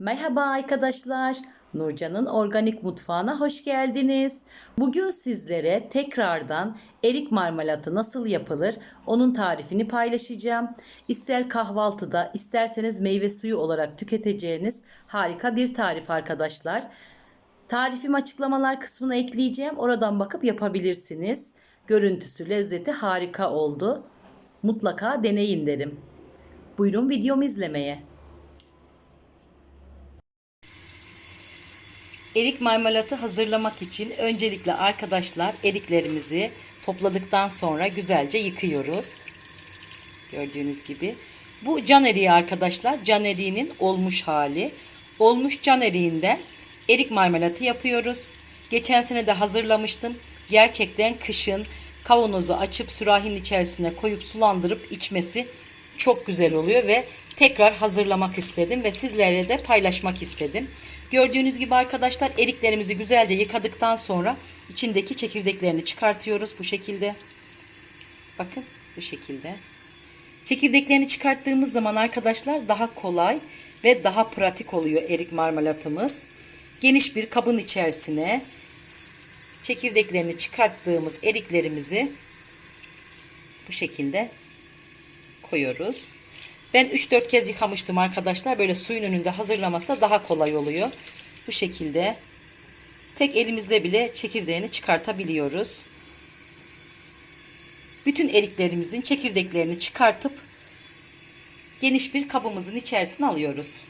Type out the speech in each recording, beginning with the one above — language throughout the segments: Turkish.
Merhaba arkadaşlar. Nurcan'ın organik mutfağına hoş geldiniz. Bugün sizlere tekrardan erik marmelatı nasıl yapılır onun tarifini paylaşacağım. İster kahvaltıda isterseniz meyve suyu olarak tüketeceğiniz harika bir tarif arkadaşlar. Tarifim açıklamalar kısmına ekleyeceğim. Oradan bakıp yapabilirsiniz. Görüntüsü, lezzeti harika oldu. Mutlaka deneyin derim. Buyurun videomu izlemeye. Erik marmelatı hazırlamak için öncelikle arkadaşlar eriklerimizi topladıktan sonra güzelce yıkıyoruz. Gördüğünüz gibi. Bu can eriği arkadaşlar. Can eriğinin olmuş hali. Olmuş can eriğinden erik marmelatı yapıyoruz. Geçen sene de hazırlamıştım. Gerçekten kışın kavanozu açıp sürahinin içerisine koyup sulandırıp içmesi çok güzel oluyor ve tekrar hazırlamak istedim ve sizlerle de paylaşmak istedim. Gördüğünüz gibi arkadaşlar eriklerimizi güzelce yıkadıktan sonra içindeki çekirdeklerini çıkartıyoruz bu şekilde. Bakın bu şekilde. Çekirdeklerini çıkarttığımız zaman arkadaşlar daha kolay ve daha pratik oluyor erik marmelatımız. Geniş bir kabın içerisine çekirdeklerini çıkarttığımız eriklerimizi bu şekilde koyuyoruz. Ben 3-4 kez yıkamıştım arkadaşlar. Böyle suyun önünde hazırlaması daha kolay oluyor. Bu şekilde tek elimizle bile çekirdeğini çıkartabiliyoruz. Bütün eriklerimizin çekirdeklerini çıkartıp geniş bir kabımızın içerisine alıyoruz.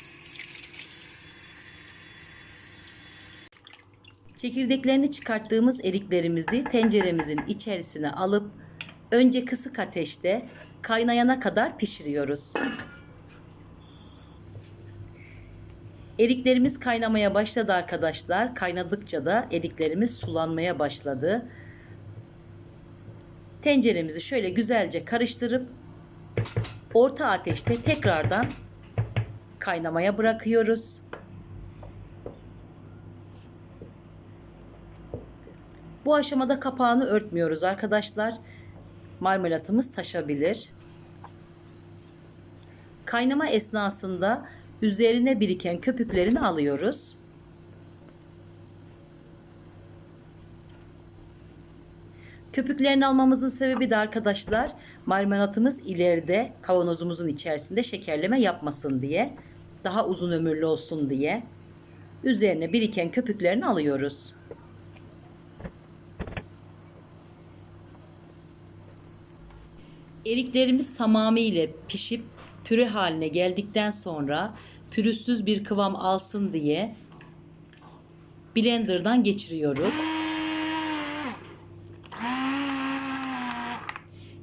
Çekirdeklerini çıkarttığımız eriklerimizi tenceremizin içerisine alıp önce kısık ateşte kaynayana kadar pişiriyoruz. Eriklerimiz kaynamaya başladı arkadaşlar. Kaynadıkça da eriklerimiz sulanmaya başladı. Tenceremizi şöyle güzelce karıştırıp orta ateşte tekrardan kaynamaya bırakıyoruz. Bu aşamada kapağını örtmüyoruz arkadaşlar. Marmelatımız taşabilir. Kaynama esnasında üzerine biriken köpüklerini alıyoruz. Köpüklerini almamızın sebebi de arkadaşlar marmelatımız ileride kavanozumuzun içerisinde şekerleme yapmasın diye. Daha uzun ömürlü olsun diye. Üzerine biriken köpüklerini alıyoruz. Eriklerimiz tamamıyla pişip püre haline geldikten sonra pürüzsüz bir kıvam alsın diye blenderdan geçiriyoruz.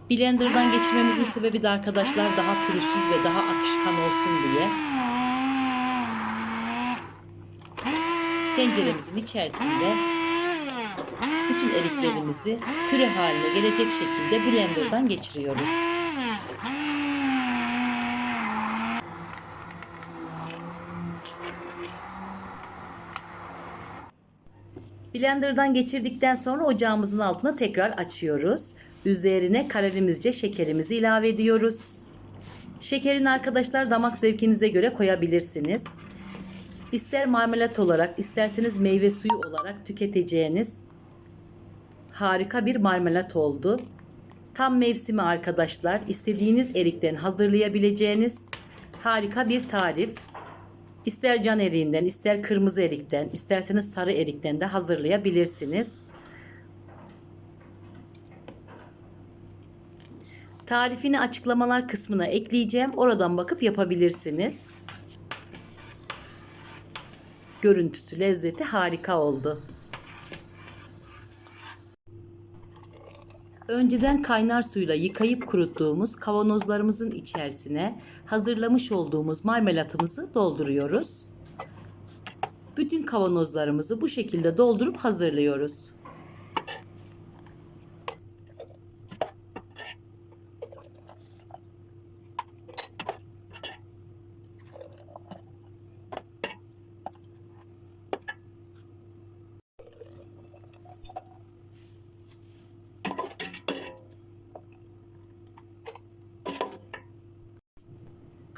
Blenderdan geçirmemizin sebebi de arkadaşlar daha pürüzsüz ve daha akışkan olsun diye. Tenceremizin içerisinde eriklerimizi püre haline gelecek şekilde blenderdan geçiriyoruz. Blenderdan geçirdikten sonra ocağımızın altına tekrar açıyoruz. Üzerine kararimizce şekerimizi ilave ediyoruz. Şekerini arkadaşlar damak zevkinize göre koyabilirsiniz. İster marmelat olarak isterseniz meyve suyu olarak tüketeceğiniz harika bir marmelat oldu. Tam mevsimi arkadaşlar. İstediğiniz erikten hazırlayabileceğiniz harika bir tarif. İster can eriğinden, ister kırmızı erikten, isterseniz sarı erikten de hazırlayabilirsiniz. Tarifini açıklamalar kısmına ekleyeceğim. Oradan bakıp yapabilirsiniz. Görüntüsü, lezzeti harika oldu. Önceden kaynar suyla yıkayıp kuruttuğumuz kavanozlarımızın içerisine hazırlamış olduğumuz marmelatımızı dolduruyoruz. Bütün kavanozlarımızı bu şekilde doldurup hazırlıyoruz.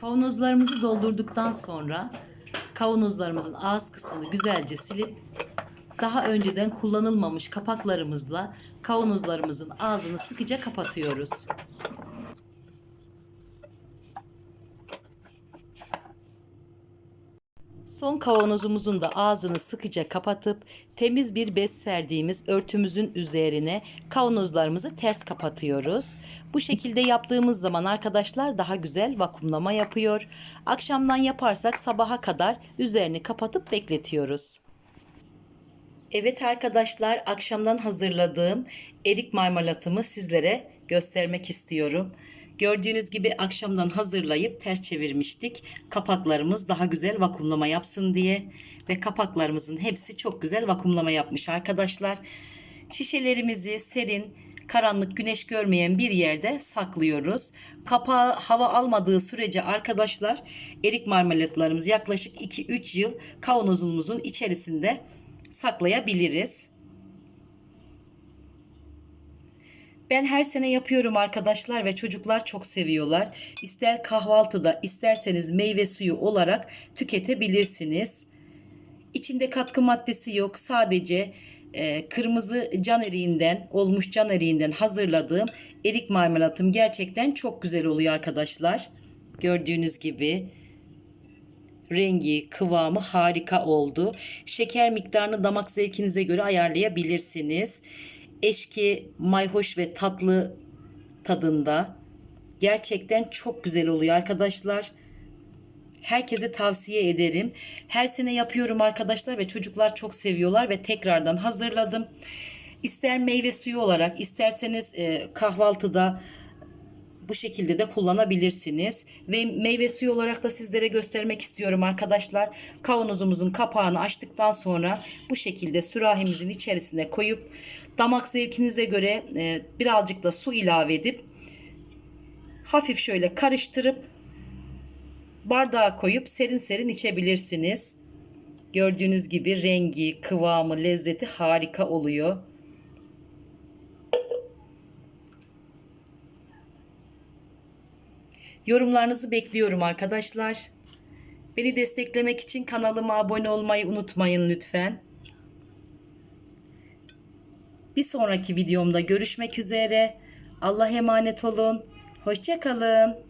Kavanozlarımızı doldurduktan sonra kavanozlarımızın ağız kısmını güzelce silip daha önceden kullanılmamış kapaklarımızla kavanozlarımızın ağzını sıkıca kapatıyoruz. Son kavanozumuzun da ağzını sıkıca kapatıp temiz bir bez serdiğimiz örtümüzün üzerine kavanozlarımızı ters kapatıyoruz. Bu şekilde yaptığımız zaman arkadaşlar daha güzel vakumlama yapıyor. Akşamdan yaparsak sabaha kadar üzerini kapatıp bekletiyoruz. Evet arkadaşlar akşamdan hazırladığım erik marmelatımı sizlere göstermek istiyorum. Gördüğünüz gibi akşamdan hazırlayıp ters çevirmiştik. Kapaklarımız daha güzel vakumlama yapsın diye ve kapaklarımızın hepsi çok güzel vakumlama yapmış arkadaşlar. Şişelerimizi serin, karanlık, güneş görmeyen bir yerde saklıyoruz. Kapağı hava almadığı sürece arkadaşlar erik marmelatlarımız yaklaşık 2-3 yıl kavanozumuzun içerisinde saklayabiliriz. Ben her sene yapıyorum arkadaşlar ve çocuklar çok seviyorlar. İster kahvaltıda isterseniz meyve suyu olarak tüketebilirsiniz. İçinde katkı maddesi yok. Sadece e, kırmızı can eriğinden olmuş can eriğinden hazırladığım erik marmelatım gerçekten çok güzel oluyor arkadaşlar. Gördüğünüz gibi rengi, kıvamı harika oldu. Şeker miktarını damak zevkinize göre ayarlayabilirsiniz. Eşki, mayhoş ve tatlı tadında. Gerçekten çok güzel oluyor arkadaşlar. Herkese tavsiye ederim. Her sene yapıyorum arkadaşlar ve çocuklar çok seviyorlar ve tekrardan hazırladım. İster meyve suyu olarak isterseniz e, kahvaltıda bu şekilde de kullanabilirsiniz. Ve meyve suyu olarak da sizlere göstermek istiyorum arkadaşlar. Kavanozumuzun kapağını açtıktan sonra bu şekilde sürahimizin içerisine koyup damak zevkinize göre e, birazcık da su ilave edip hafif şöyle karıştırıp bardağa koyup serin serin içebilirsiniz. Gördüğünüz gibi rengi, kıvamı, lezzeti harika oluyor. Yorumlarınızı bekliyorum arkadaşlar. Beni desteklemek için kanalıma abone olmayı unutmayın lütfen. Bir sonraki videomda görüşmek üzere. Allah'a emanet olun. Hoşçakalın.